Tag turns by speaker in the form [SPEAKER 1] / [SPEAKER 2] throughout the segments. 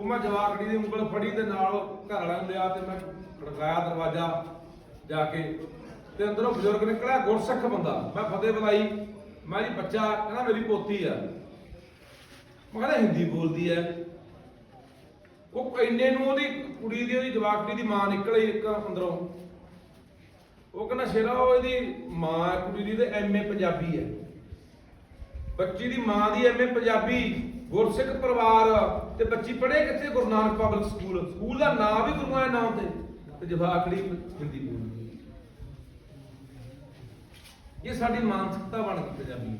[SPEAKER 1] ਉਹ ਮੈਂ ਜਵਾਕੜੀ ਦੀ ਉਂਗਲ ਫੜੀ ਤੇ ਨਾਲ ਘਰ ਵਾਲਿਆਂ ਨੂੰ ਲਿਆ ਤੇ ਮੈਂ ਖੜਕਾਇਆ ਦਰਵਾਜ਼ਾ ਜਾ ਕੇ ਤੇ ਅੰਦਰੋਂ ਬਜ਼ੁਰਗ ਨਿਕਲਿਆ, ਗੁਰਸਿੱਖ ਬੰਦਾ। ਮੈਂ ਫਤਿਹ ਬੁਲਾਈ। ਮੈਂ ਜੀ ਬੱਚਾ, ਕਹਿੰਦਾ ਮੇਰੀ ਪੋਤੀ ਆ। ਮੈਂ ਕਹਿੰਦਾ ਹਿੰਦੀ ਬੋਲਦੀ ਹੈ ਉਹ ਇੰਨੇ ਨੂੰ ਉਹਦੀ ਕੁੜੀ ਦੀ, ਉਹਦੀ ਜਵਾਕੜੀ ਦੀ ਮਾਂ ਨਿਕਲੀ ਇੱਕ ਅੰਦਰੋਂ। ਉਹ ਕਹਿੰਦਾ, ਸ਼ੇਰਾ, ਉਹ ਇਹਦੀ ਮਾਂ ਕੁੜੀ ਦੀ ਤੇ ਐਮਏ ਪੰਜਾਬੀ ਹੈ ਬੱਚੀ ਦੀ ਮਾਂ ਦੀ ਐਮਏ ਪੰਜਾਬੀ। ਗੁਰਸਿੱਖ ਪਰਿਵਾਰ ਤੇ ਬੱਚੀ ਪੜ੍ਹੇ ਕਿੱਥੇ Guru Nanak public school school ਦਾ ਨਾਮ ਵੀ ਗੁਰੂਆਂ ਦੇ ਨਾਮ ਤੇ। ਤੇ ਜਵਾਕੜੀ ਹਿੰਦੀ ਬੋਲਦੀ ਇਹ ਸਾਡੀ ਮਾਨਸਿਕਤਾ ਬਣ ਗਈ ਪੰਜਾਬੀ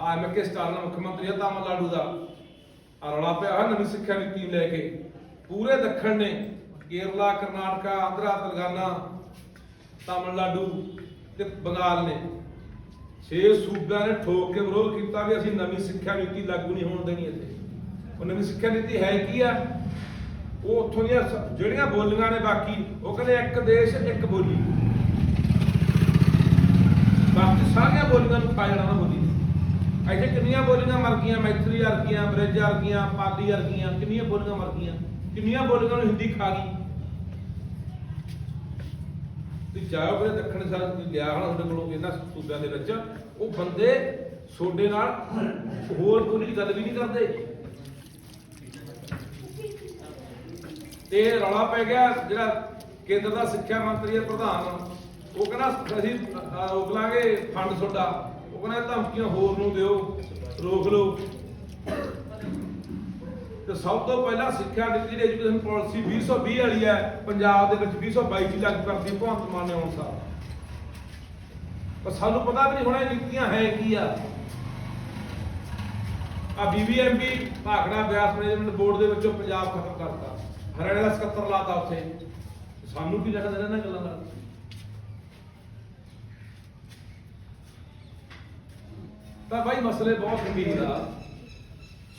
[SPEAKER 1] ਆ ਮੈਂ ਕਿਸ ਸਟਾਲ ਨਾਲ ਮੁੱਖ ਮੰਤਰੀ ਆ ਤਾਮਿਲਨਾਡੂ ਦਾ। ਆ ਰੌਲਾ ਪਿਆ ਹੋਇਆ ਨਵੀਂ ਸਿੱਖਿਆ ਨੀਤੀ ਲੈ ਕੇ। ਪੂਰੇ ਦੱਖਣ ਨੇ ਕੇਰਲਾ, ਕਰਨਾਟਕਾ, ਆਂਧਰਾ, ਤੇਲੰਗਾਨਾ, ਤਾਮਿਲਨਾਡੂ ਤੇ ਬੰਗਾਲ ਨੇ। ਛੇ ਸੂਬਿਆਂ ਨੇ ਠੋਕ ਕੇ ਵਿਰੋਧ ਕੀਤਾ ਵੀ ਅਸੀਂ ਨਵੀਂ ਸਿੱਖਿਆ ਨੀਤੀ ਲਾਗੂ ਨਹੀਂ ਹੋਣ ਦੇਣੀ ਇੱਥੇ। ਉਹ ਨਵੀਂ ਸਿੱਖਿਆ ਨੀਤੀ ਹੈ ਕੀ ਆ? ਉਹ ਉੱਥੋਂ ਦੀਆਂ ਜਿਹੜੀਆਂ ਬੋਲੀਆਂ ਨੇ ਬਾਕੀ, ਉਹ ਕਹਿੰਦੇ ਇੱਕ ਦੇਸ਼, ਇੱਕ ਬੋਲੀ। ਬਾਕੀ ਸਾਰੀਆਂ ਬੋਲੀਆਂ ਨੂੰ ਖਾ ਜਾਣਾ ਬੋਲੀ। ਇੱਥੇ ਕਿੰਨੀਆਂ ਬੋਲੀਆਂ ਮਰ ਗਈਆਂ? ਮੈਥਰੀ ਅਰਗੀਆਂ ਬ੍ਰਿਜ ਅਰਗੀਆਂ ਪਾਲੀ ਅਰਗੀਆਂ ਕਿੰਨੀਆਂ ਬੋਲੀਆਂ ਮਰ ਗਈਆਂ? ਕਿੰਨੀਆਂ ਬੋਲੀਆਂ ਨੂੰ ਹਿੰਦੀ ਖਾ ਗਈ? ਤੇ ਜਾਓ ਫਿਰ ਦੱਖਣ ਸਾਹਿਬ ਤੁਸੀਂ ਲਿਆ ਹੋਣਾ ਤੁਹਾਡੇ ਕੋਲੋਂ ਇਹਨਾਂ ਸੂਬਿਆਂ ਦੇ ਵਿੱਚ, ਉਹ ਬੰਦੇ ਤੁਹਾਡੇ ਨਾਲ ਹੋਰ ਬੋਲੀ ਗੱਲ ਵੀ ਨਹੀਂ ਕਰਦੇ। ਤੇ ਰੌਲਾ ਪੈ ਗਿਆ, ਜਿਹੜਾ ਕੇਂਦਰ ਦਾ ਸਿੱਖਿਆ ਮੰਤਰੀ ਹੈ ਪ੍ਰਧਾਨ, ਉਹ ਕਹਿੰਦਾ ਅਸੀਂ ਰੋਕ ਲਾਂਗੇ ਫੰਡ ਤੁਹਾਡਾ। ਉਹ ਕਹਿੰਦਾ ਧਮਕੀਆਂ ਹੋਰ ਨੂੰ ਦਿਓ, ਰੋਕ ਲਓ। ਤੇ ਸਭ ਤੋਂ ਪਹਿਲਾਂ ਸਿੱਖਿਆ ਨੀਤੀ ਦੀ ਐਜੂਕੇਸ਼ਨ ਪਾਲਿਸੀ 2020 ਵਾਲੀ ਹੈ, ਪੰਜਾਬ ਦੇ ਵਿੱਚ 2022 ਚ ਲਾਗੂ ਕਰਦੀ ਭਗਵੰਤ ਮਾਨ ਨੇ ਹੁਣ ਸਾਲ ਪਰ ਸਾਨੂੰ ਪਤਾ ਵੀ ਨਹੀਂ ਹੁਣ ਇਹ ਨੀਤੀਆਂ ਹੈ ਕੀ ਆ। ਆ BBMB Bhakra Beas management board ਦੇ ਵਿੱਚੋਂ ਪੰਜਾਬ ਖਤਮ ਕਰਤਾ। ਹਰਿਆਣਾ ਦਾ ਸਕੱਤਰ ਲਾਤਾ ਉੱਥੇ। ਸਾਨੂੰ ਕੀ ਲੱਗਦਾ ਇਹਨਾਂ ਗੱਲਾਂ ਦਾ? ਤਾਂ ਭਾਈ ਮਸਲੇ ਬਹੁਤ ਗੰਭੀਰ ਆ।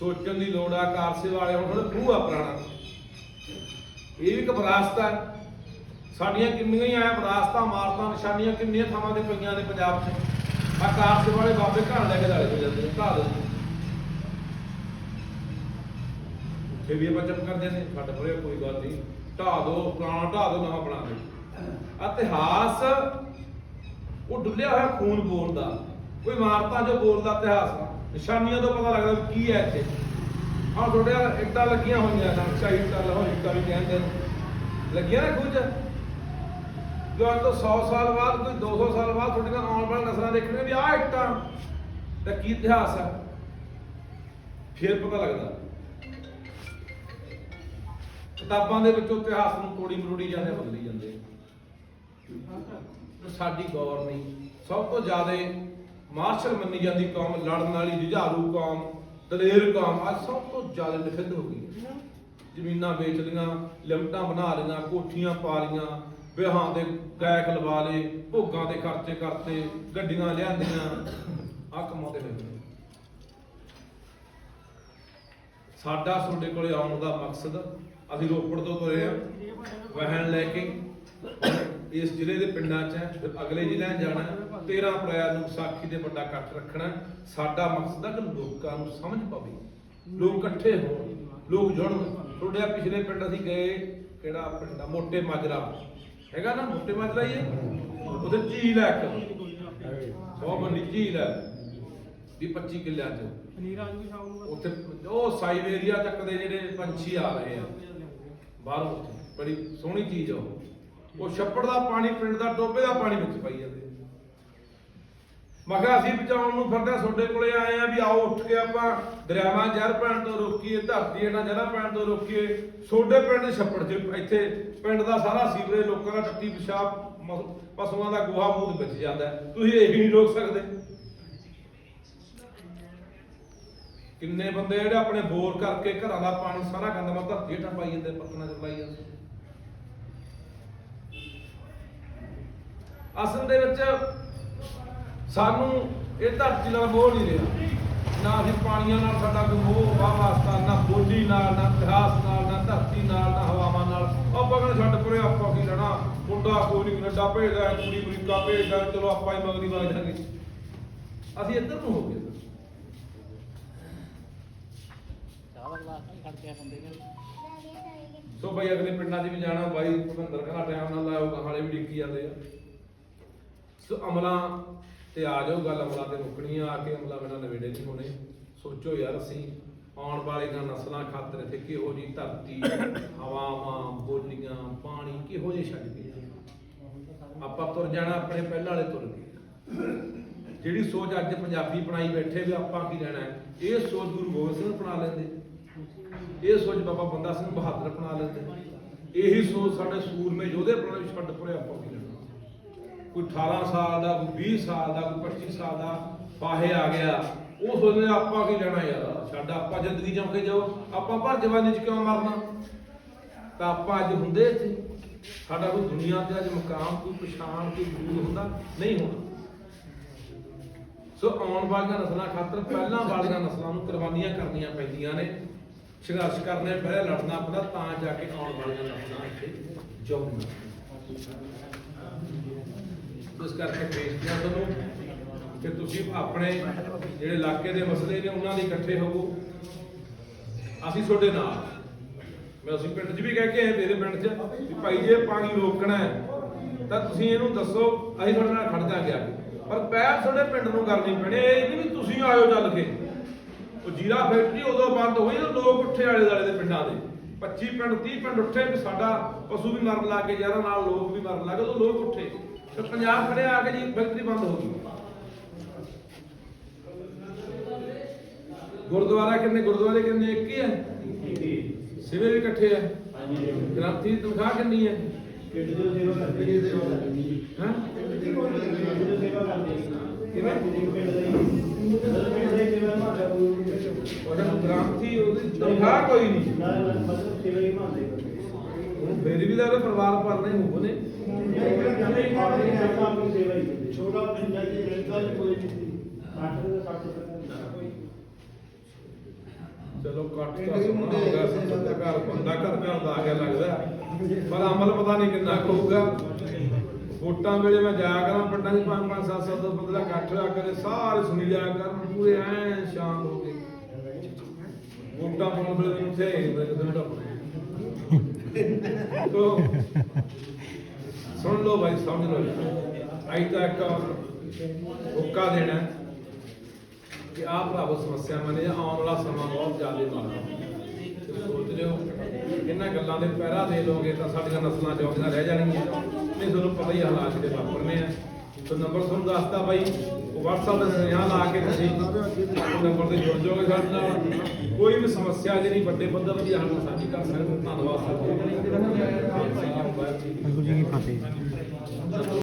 [SPEAKER 1] ਸੋਚਣ ਦੀ ਲੋੜ ਆ ਕਾਰਸੇ ਵਾਲੇ ਹੁਣ ਥੋੜਾ ਖੂਹ ਆ ਪੁਰਾਣਾ। ਇਹ ਵੀ ਇੱਕ ਵਿਰਾਸਤ ਹੈ ਸਾਡੀਆਂ ਕਿੰਨੀਆਂ ਹੀ ਆ ਵਿਰਾਸਤਾਂ ਮਾਰਤਾਂ ਨਿਸ਼ਾਨੀਆਂ ਕਿੰਨੀਆਂ ਥਾਵਾਂ ਤੇ ਪਈਆਂ ਨੇ ਪੰਜਾਬ 'ਚ। ਆ ਕਾਰਸੇ ਵਾਲੇ ਬਾਬੇ ਘਰ ਲੈ ਕੇ ਦਾਲੇ ਹੋ ਜਾਂਦੇ ਨੇ ਢਾਹ ਦੇ ਉੱਥੇ ਵੀ ਆਪਾਂ ਕਰਦੇ ਨੇ ਸਾਡੇ ਕੋਲੇ ਕੋਈ ਗੱਲ ਨਹੀਂ। ਢਾਹ ਦੋ, ਪੁਰਾਣਾ ਢਾਹ ਦੋ, ਨਵਾਂ ਬਣਾ ਦੇ। ਇਤਿਹਾਸ, ਉਹ ਡੁੱਲਿਆ ਹੋਇਆ ਖੂਨ ਬੋਲਦਾ। ਕੋਈ ਮਾਰਤਾ ਜੋ ਬੋਲਦਾ ਇਤਿਹਾਸ ਨਿਸ਼ਾਨੀਆਂ ਤੋਂ ਪਤਾ ਲੱਗਦਾ ਕੀ ਹੈ ਇੱਥੇ। ਆਹ ਤੁਹਾਡੇ ਇੱਟਾਂ ਲੱਗੀਆਂ ਹੋਈਆਂ ਨੇ ਚਾਹੀ ਇੱਟਾਂ, ਲਾਹੌਰ ਇੱਟਾਂ ਵੀ ਕਹਿੰਦੇ ਨੇ। ਲੱਗੀਆਂ ਨਾ ਕੁਝ ਜੋ ਅੱਜ ਤੋਂ 100 ਸਾਲ ਬਾਅਦ, ਕੋਈ 200 ਸਾਲ ਬਾਅਦ ਤੁਹਾਡੀਆਂ ਆਉਣ ਵਾਲੀਆਂ ਨਸਲਾਂ ਦੇਖਣਗੀਆਂ ਵੀ ਆਹ ਇੱਟਾਂ ਦਾ ਕੀ ਇਤਿਹਾਸ ਹੈ? ਫਿਰ ਪਤਾ ਲੱਗਦਾ। ਕਿਤਾਬਾਂ ਦੇ ਵਿੱਚੋਂ ਇਤਿਹਾਸ ਨੂੰ ਤੋੜੀ ਮਰੋੜੀ ਜਾਂਦੇ, ਬਦਲੀ ਜਾਂਦੇ। ਸਾਡੀ ਗੌਰ ਨਹੀਂ। ਸਭ ਤੋਂ ਜ਼ਿਆਦਾ ਮਾਰਸ਼ਲ ਮੰਨੀ ਜਾਂਦੀ ਕੌਮ ਲੜਨ ਵਾਲੀ ਜੁਝਾਰੂ ਕੌਮ ਦਲੇਰ ਕੌਮ ਅੱਜ ਸਭ ਤੋਂ ਜ਼ਿਆਦਾ ਨਿਖਿੱਧ ਹੋ ਗਈ ਹੈ। ਜ਼ਮੀਨਾਂ ਵੇਚ ਲੀਆਂ ਲਿਮਟਾਂ ਬਣਾ ਲਈਆਂ ਕੋਠੀਆਂ ਪਾ ਲਈਆਂ ਵਿਆਹਾਂ ਦੇ ਗਾਇਕ ਲਵਾ ਲਏ ਭੋਗਾਂ ਦੇ ਖਰਚੇ ਕਰਤੇ ਗੱਡੀਆਂ ਲਿਆਂਦੀਆਂ ਆ ਕਮਾਉਂਦੇ ਨੇ। ਸਾਡਾ ਤੁਹਾਡੇ ਕੋਲੇ ਆਉਣ ਦਾ ਮਕਸਦ ਅਸੀਂ ਰੋਪੜ ਤੋਂ ਤੁਰੇ ਆ ਵਹਿਣ ਲੈ ਕੇ ਇਸ ਜ਼ਿਲ੍ਹੇ ਦੇ ਪਿੰਡਾਂ 'ਚ ਅਗਲੇ ਜ਼ਿਲ੍ਹਿਆਂ ਜਾਣਾ। 13 ਅਪ੍ਰੈਲ ਨੂੰ ਵਿਸਾਖੀ ਦੇ ਵੱਡਾ ਇਕੱਠ ਰੱਖਣਾ ਸਾਡਾ ਮਕਸਦ ਹੈ ਕਿ ਲੋਕਾਂ ਨੂੰ ਸਮਝ ਪਵੇ। ਲੋਕ ਇਕੱਠੇ ਹੋਣ। ਲੋਕ ਜੁੜਨ। ਤੁਹਾਡੇ ਪਿਛਲੇ ਪਿੰਡ ਅਸੀਂ ਗਏ, ਕਿਹੜਾ ਪਿੰਡ ਆ? ਮੋਟੇ ਮਾਜਰਾ। ਹੈਗਾ ਨਾ ਮੋਟੇ ਮਾਜਰਾ ਹੀ ਹੈ ਉਹਦੇ ਝੀਲ ਹੈ ਇੱਕ। ਬਹੁਤ ਵੱਡੀ ਝੀਲ ਹੈ। ਵੀ 25 ਕਿੱਲਿਆਂ 'ਚ।
[SPEAKER 2] ਪਨੀਰ ਆ ਸ਼ਾਮ ਨੂੰ
[SPEAKER 1] ਉੱਥੇ ਉਹ ਸਾਈਬੇਰੀਆ ਤੱਕ ਦੇ ਜਿਹੜੇ ਪੰਛੀ ਆ ਰਹੇ ਆ। ਬਾਹਰੋਂ ਬੜੀ ਸੋਹਣੀ ਚੀਜ਼ ਆ ਉਹ। ਛੱਪੜ ਦਾ ਪਾਣੀ, ਪਿੰਡ ਦਾ ਟੋਬੇ ਦਾ ਪਾਣੀ ਵਿੱਚ ਪਾਈ ਜਾਂਦੇ ਮੈਂ ਅਸੀਂ ਬਚਾਉਣ ਨੂੰ ਫਿਰਦੇ ਤੁਹਾਡੇ ਕੋਲੇ ਆਏ ਆ ਵੀ ਆਓ ਉੱਠ ਕੇ ਆਪਾਂ ਦਰਿਆਵਾਂ ਜ਼ਹਿਰ ਪੈਣ ਤੋਂ ਰੋਕੀਏ, ਧਰਤੀ ਇਹਨਾਂ ਜ਼ਹਿਰਾਂ ਪੈਣ ਤੋਂ ਰੋਕੀਏ। ਛੋਡੇ ਪਿੰਡ ਦੇ ਛੱਪੜ 'ਚ, ਇੱਥੇ ਪਿੰਡ ਦਾ ਸਾਰਾ ਸੀਵਰੇਜ ਲੋਕਾਂ ਦਾ ਟੱਟੀ ਪਿਸ਼ਾਬ ਪਸ਼ੂਆਂ ਦਾ ਗੋਹਾ ਮੂਦ ਵਿੱਚ ਜਾਂਦਾ ਤੁਸੀਂ ਇਹ ਵੀ ਨਹੀਂ ਰੋਕ ਸਕਦੇ। ਕਿੰਨੇ ਬੰਦੇ ਜਿਹੜੇ ਆਪਣੇ ਬੋਰ ਕਰਕੇ ਘਰਾਂ ਦਾ ਪਾਣੀ ਸਾਰਾ ਗੰਦਾ ਮਾ ਧਰਤੀ ਹੇਠਾਂ ਪਾਈ ਜਾਂਦੇ ਪੱਤਨਾਂ ਚ ਪਾਈ ਜਾਂਦੇ। ਅਸਲ ਦੇ ਵਿੱਚ ਸਾਨੂੰ ਇਹ ਧਰਤੀ ਨਾਲ ਮੋਹ ਨਹੀਂ ਰਿਹਾ। ਨਾ ਅਸੀਂ ਪਾਣੀਆਂ ਨਾਲ, ਸਾਡਾ ਕੋਈ ਮੋਹ, ਵਾਹ ਵਾਸਤਾ, ਨਾ ਬੋਲੀ ਨਾਲ, ਨਾ ਇਤਿਹਾਸ ਨਾਲ, ਨਾ ਧਰਤੀ ਨਾਲ, ਨਾ ਹਵਾਵਾਂ ਨਾਲ। ਆਪਾਂ ਕਹਿੰਦੇ ਛੱਡ ਪਰੇ, ਆਪਾਂ ਕੀ ਲੈਣਾ? ਮੁੰਡਾ ਕੋਈ ਨਹੀਂ ਕੈਨੇਡਾ ਭੇਜਦਾ ਕੁੜੀ ਅਮਰੀਕਾ ਭੇਜਦਾ ਚਲੋ ਆਪਾਂ ਹੀ ਮਗਰੀ ਵਗ ਜਾਾਂਗੇ। ਅਸੀਂ ਇੱਧਰ ਨੂੰ ਹੋ ਗਏ। ਸੋ ਬਾਈ ਅਗਲੇ ਪਿੰਡਾਂ 'ਚ ਵੀ ਜਾਣਾ, ਬਾਈ ਭੁਪਿੰਦਰ ਕਹਿੰਦਾ ਟਾਈਮ ਨਾਲ ਲਾਇਓ ਗਾਹਾਲੇ ਵੀ ਡਿੱਗੀ ਜਾਂਦੇ ਆ। ਸੋ ਅਮਲਾ ਤੇ ਆ ਜਾਓ, ਗੱਲ ਅਮਲਾ ਤੇ ਮੁੱਕਣੀ ਆ ਆ ਕੇ ਅਮਲਾ ਬਿਨਾਂ ਨਵੇੜੇ ਨਹੀਂ ਹੋਣੇ। ਸੋਚੋ ਯਾਰ ਅਸੀਂ ਆਉਣ ਵਾਲੀਆਂ ਨਸਲਾਂ ਖਾਤਰ ਇੱਥੇ ਕਿਹੋ ਜੀ ਧਰਤੀ, ਹਵਾਵਾਂ, ਬੋਲੀਆਂ, ਪਾਣੀ ਕਿਹੋ ਜਿਹੇ ਛੱਡ ਕੇ ਆਪਾਂ ਤੁਰ ਜਾਣਾ, ਆਪਣੇ ਪਹਿਲਾਂ ਵਾਲੇ ਤੁਰ ਗਏ। ਜਿਹੜੀ ਸੋਚ ਅੱਜ ਪੰਜਾਬੀ ਬਣਾਈ ਬੈਠੇ ਵੀ ਆਪਾਂ ਕੀ ਲੈਣਾ ਇਹ ਸੋਚ ਗੁਰੂ ਗੋਬਿੰਦ ਸਿੰਘ ਬਣਾ ਲੈਂਦੇ। ਇਹ ਸੋਚ ਬਾਬਾ ਬੰਦਾ ਸਿੰਘ ਬਹਾਦਰ ਬਣਾ ਲੈਂਦੇ। ਇਹੀ ਸੋਚ ਸਾਡੇ ਸੂਰਮੇ ਯੋਧੇ ਬਣਾ ਛੱਡ ਪਰੇ ਆਪਾਂ ਕੀ ਲੈਣਾ? ਕੋਈ 18 ਸਾਲ ਦਾ, ਕੋਈ 20 ਸਾਲ ਦਾ, ਕੋਈ 25 ਸਾਲ ਦਾ ਪਾਹੇ ਆ ਗਿਆ। ਉਹ ਸੋਚਦੇ ਆਪਾਂ ਕੀ ਲੈਣਾ ਯਾਰ? ਛੱਡ ਆਪਾਂ ਜ਼ਿੰਦਗੀ ਜਿਉਂ ਕੇ ਜਾਓ ਆਪਾਂ ਭਰ ਜਵਾਨੀ ਚ ਕਿਉਂ ਮਰਨਾ? ਤਾਂ ਆਪਾਂ ਅੱਜ ਹੁੰਦੇ ਇੱਥੇ। ਸਾਡਾ ਕੋਈ ਦੁਨੀਆ ਤੇ ਅੱਜ ਮਕਾਮ ਕੋਈ ਪਛਾਣ, ਕੋਈ ਵਜੂਦ ਹੁੰਦਾ ਨਹੀਂ ਹੋਣਾ। ਸੋ ਆਉਣ ਵਾਲੀਆਂ ਨਸਲਾਂ ਖਾਤਰ ਪਹਿਲਾਂ ਵਾਲੀਆਂ ਨਸਲਾਂ ਨੂੰ ਕੁਰਬਾਨੀਆਂ ਕਰਨੀਆਂ ਪੈਂਦੀਆਂ ਨੇ। ਸੰਘਰਸ਼ ਕਰਨੇ, ਪਹਿਲਾਂ ਲੜਨਾ ਪੈਂਦਾ ਤਾਂ ਜਾ ਕੇ ਆਉਣ ਵਾਲੀਆਂ ਨਸਲਾਂ ਇੱਥੇ ਜਾਊਗੀਆਂ ਇਸ ਕਰਕੇ ਬੇਨਤੀਆਂ ਤੁਹਾਨੂੰ ਕਿ ਤੁਸੀਂ ਆਪਣੇ ਜਿਹੜੇ ਇਲਾਕੇ ਦੇ ਮਸਲੇ ਨੇ ਉਹਨਾਂ ਦੇ ਇਕੱਠੇ ਹੋਵੋ। ਅਸੀਂ ਤੁਹਾਡੇ ਨਾਲ। ਮੈਂ ਅਸੀਂ ਪਿੰਡ 'ਚ ਵੀ ਕਹਿ ਕੇ ਆਏ ਮੇਰੇ ਪਿੰਡ 'ਚ, ਵੀ ਭਾਈ ਜੇ ਪਾਣੀ ਰੋਕਣਾ ਹੈ, ਤਾਂ ਤੁਸੀਂ ਇਹਨੂੰ ਦੱਸੋ, ਅਸੀਂ ਤੁਹਾਡੇ ਨਾਲ ਖੜ ਜਾਾਂਗੇ ਆ ਪਰ ਪਹਿਲ ਤੁਹਾਡੇ ਪਿੰਡ ਨੂੰ ਕਰਨੀ ਪੈਣੀ ਇਹ ਨਹੀਂ ਵੀ ਤੁਸੀਂ ਆਇਓ ਚੱਲ ਕੇ। ਉਹ ਜੀਰਾ ਫੈਕਟਰੀ ਉਦੋਂ ਬੰਦ ਹੋਈ ਜਦੋਂ ਲੋਕ ਉੱਠੇ ਆਲੇ ਦਾਲੇ ਦੇ ਪਿੰਡਾਂ ਦੇ। 25 ਪਿੰਡ 30 ਪਿੰਡ ਉੱਠੇ, ਵੀ ਸਾਡਾ ਪਸ਼ੂ ਵੀ ਮਰਨ ਲੱਗ ਗਏ ਯਾਰਾਂ ਨਾਲ ਲੋਕ ਵੀ ਮਰਨ ਲੱਗ ਗਏ, ਉਦੋਂ ਲੋਕ ਉੱਠੇ। ਤੇ ਪੰਜਾਬ ਖੜੇ ਆ ਕੇ ਜੀ ਫੈਕਟਰੀ ਬੰਦ ਹੋ ਗਈ। ਗੁਰਦੁਆਰਾ ਕਿੰਨੇ, ਗੁਰਦੁਆਰੇ ਕਿੰਨੇ ਇੱਕ ਹੀ ਹੈ? ਸਿਵੇ ਵੀ ਇਕੱਠੇ ਆ ਗ੍ਰੰਥੀ ਦੀ ਤਨਖਾਹ ਕਿੰਨੀ ਹੈ? ਹਾਂ? ਉਹਦਾ ਗ੍ਰੰਥੀ, ਉਹਦੀ ਤਨਖਾਹ ਕੋਈ ਨਹੀਂ। ਉਹ ਮੇਰੀ ਵੀ ਤਾਂ ਉਹਦੇ ਪਰਿਵਾਰ ਭਰਨੇ ਹੋਊ ਨੇ
[SPEAKER 2] ਛੋਟਾ ਪਿੰਡ ਦੀ ਮਿਲਦਾ ਕੋਈ ਨਹੀਂ। 60
[SPEAKER 1] ਚਲੋ ਕੱਟ ਤਾਂ ਸੋਹਣਾ ਹੋ ਗਿਆ ਸਭ ਦਾ ਘਰ ਬੰਦਾ ਘਰ ਘਰ ਦਾ ਆ ਗਿਆ ਲੱਗਦਾ। ਪਰ ਅਮਲ ਪਤਾ ਨਹੀਂ ਕਿੰਨਾ ਹੋਊਗਾ। ਵੋਟਾਂ ਵੇਲੇ ਮੈਂ ਜਾਇਆ ਕਰਾਂ ਪਿੰਡਾਂ 'ਚ ਪੰਜ ਪੰਜ ਸੱਤ ਸੱਤ ਬੰਦੇ ਦਾ ਇਕੱਠ ਹੋਇਆ ਕਰੇ ਸਾਰੇ ਸੁਣੀ ਜਾਇਆ ਕਰਨ ਪੂਰੇ ਐ ਸ਼ਾਂਤ ਹੋ ਕੇ। ਵੋਟਾਂ ਪਾਉਣ ਵੇਲੇ ਮੈਨੂੰ ਥੇ ਮੈਂ ਕਿਤੇ ਟੱਪ ਤੋ ਸੁਣ ਲਓ ਭਾਈ ਸਮਝ ਲਓ। ਅੱਜ ਤੱਕ ਹੁੱਕਾ ਦੇਣਾ ਕਿ ਆਹ ਭਰਾਵੋ ਸਮੱਸਿਆਵਾਂ ਨੇ ਆਉਣ ਵਾਲਾ ਸਮਾਂ ਬਹੁਤ ਜ਼ਿਆਦਾ ਮਾੜਾ ਸੋਚ ਲਿਓ ਇਹਨਾਂ ਗੱਲਾਂ ਦੇ ਪਹਿਰਾ ਦੇ ਲੋਗੇ ਤਾਂ ਸਾਡੀਆਂ ਨਸਲਾਂ ਜਿਉਂਦੀਆਂ ਰਹਿ ਜਾਣਗੀਆਂ। ਨਹੀਂ ਤੁਹਾਨੂੰ ਪਤਾ ਹੀ ਹਾਲਾਤ ਦੇ ਵਾਪਰਨੇ ਆ। ਤਾਂ ਨੰਬਰ ਤੁਹਾਨੂੰ ਦੱਸਦਾ ਬਾਈ ਉਹ WhatsApp ਤੇ ਸੁਨੇਹਾ ਲਾ ਕੇ ਤੁਸੀਂ ਨੰਬਰ ਤੇ ਜੁੜ ਜਾਓਗੇ ਸਾਡੇ ਨਾਲ। ਕੋਈ ਵੀ ਸਮੱਸਿਆ ਜਿਹੜੀ ਵੱਡੇ ਪੱਧਰ ਦੀ ਸਾਨੂੰ ਸਾਡੀ ਕਰ ਸਕਦੇ ਧੰਨਵਾਦ ਸਰ।
[SPEAKER 3] ਵਾਹਿਗੁਰੂ ਜੀ ਕੀ ਫਤਿਹ।